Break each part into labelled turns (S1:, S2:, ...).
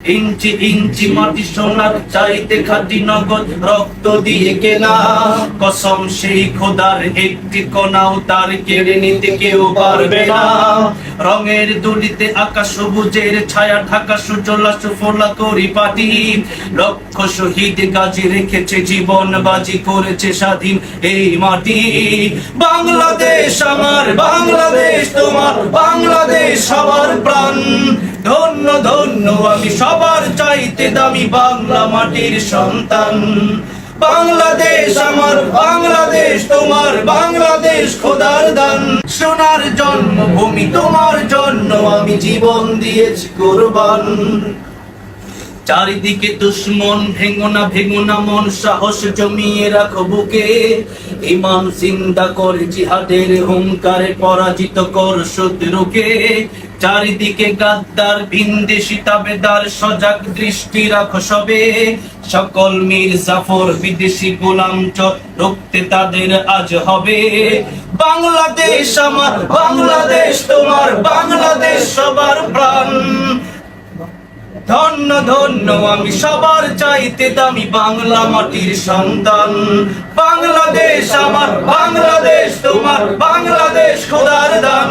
S1: ইঞ্চি ইঞ্চি মাটি সোনার চাইতে খাটি নগদ রক্ত দিয়ে কেনা। কসম সেই খোদার একটি কণাও তার কেড়ে নিতে কেউ পারবে না। রঙের দুলিতে আকাশ সবুজের ছায়া, ঢাকা সুজলা সুফলা করি পাটি। লক্ষ শহীদ গাজী রেখেছে জীবন, বাজি করেছে স্বাধীন এই মাটি। বাংলাদেশ আমার, বাংলাদেশ তোমার, বাংলাদেশ সবার প্রাণ। ধন্য ধন্য আমি সবার চাইতে দামি বাংলা মাটির সন্তান। বাংলাদেশ আমার, বাংলাদেশ তোমার, বাংলাদেশ খোদার দান। সোনার জন্মভূমি তোমার জন্য আমি জীবন দিয়েছি কোরবান। চারিদিকে দুশ্মন ভেঙো না ভেঙো না মন সাহস জমিয়ে রাখো বুকে। ইমান চিন্তা করে জিহাদের হুঙ্কারে পরাজিত কর শত্রুকে। চারিদিকে গাদ্দার ভিনদেশি তাবেদার সজাগ দৃষ্টি রাখো সবে। সকল মীর জাফর বিদেশি গোলাম রুখতে তাদের আজ হবে। বাংলাদেশ আমার, বাংলাদেশ তোমার, বাংলাদেশ সবার প্রাণ। ধন্য ধন্য, আমি সবার চাইতে দামি বাংলা মাটির সন্তান। বাংলাদেশ আমার, বাংলাদেশ তোমার, বাংলাদেশ খোদার দান।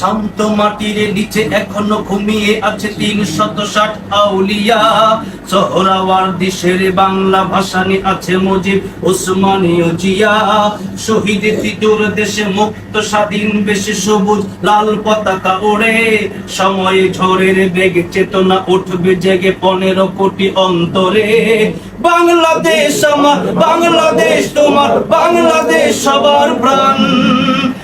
S1: শান্ত মাটির নিচে এখনও ঘুমিয়ে আছে তিন শত ষাট আউলিয়া। সোহরাওয়ার দেশের বাংলা আছে জিয়া। শহীদ তিতুর দেশে মুক্ত স্বাধীন সবুজ, লাল পতাকা ওড়ে। সময়ে ঝড়ের বেগ চেতনা উঠবে জেগে পনেরো কোটি অন্তরে। বাংলাদেশ আমার, বাংলাদেশ তোমার, বাংলাদেশ সবার প্রাণ।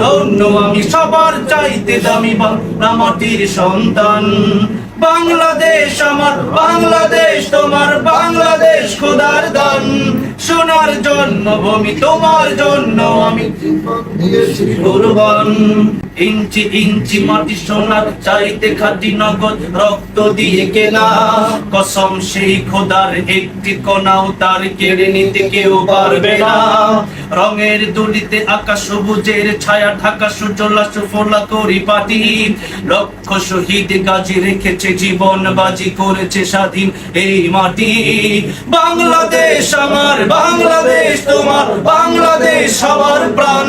S1: ধন্য আমি সবার চাইতে দামি বাংলা মাটির সন্তান। বাংলাদেশ আমার, বাংলাদেশ তোমার, বাংলাদেশ খোদার দান। সোনার জন্মভূমি তোমার জন্য আমি কোরবান। ইঞ্চি ইঞ্চি মাটি সোনার চাইতে খাটি নগদ রক্ত দিয়ে কেনা। কসম সেই খোদার একটি কণাও তার কেড়ে নিতে কেউ পারবে না। রঙের দুলিতে আকাশ সবুজের ছায়া ঢাকা সুজলা সুফলা করি পাটি। লক্ষ শহীদ গাজী রেখেছে জীবন, বাজি করেছে স্বাধীন এই মাটি। বাংলাদেশ আমার, বাংলাদেশ তোমার, বাংলাদেশ সবার প্রাণ।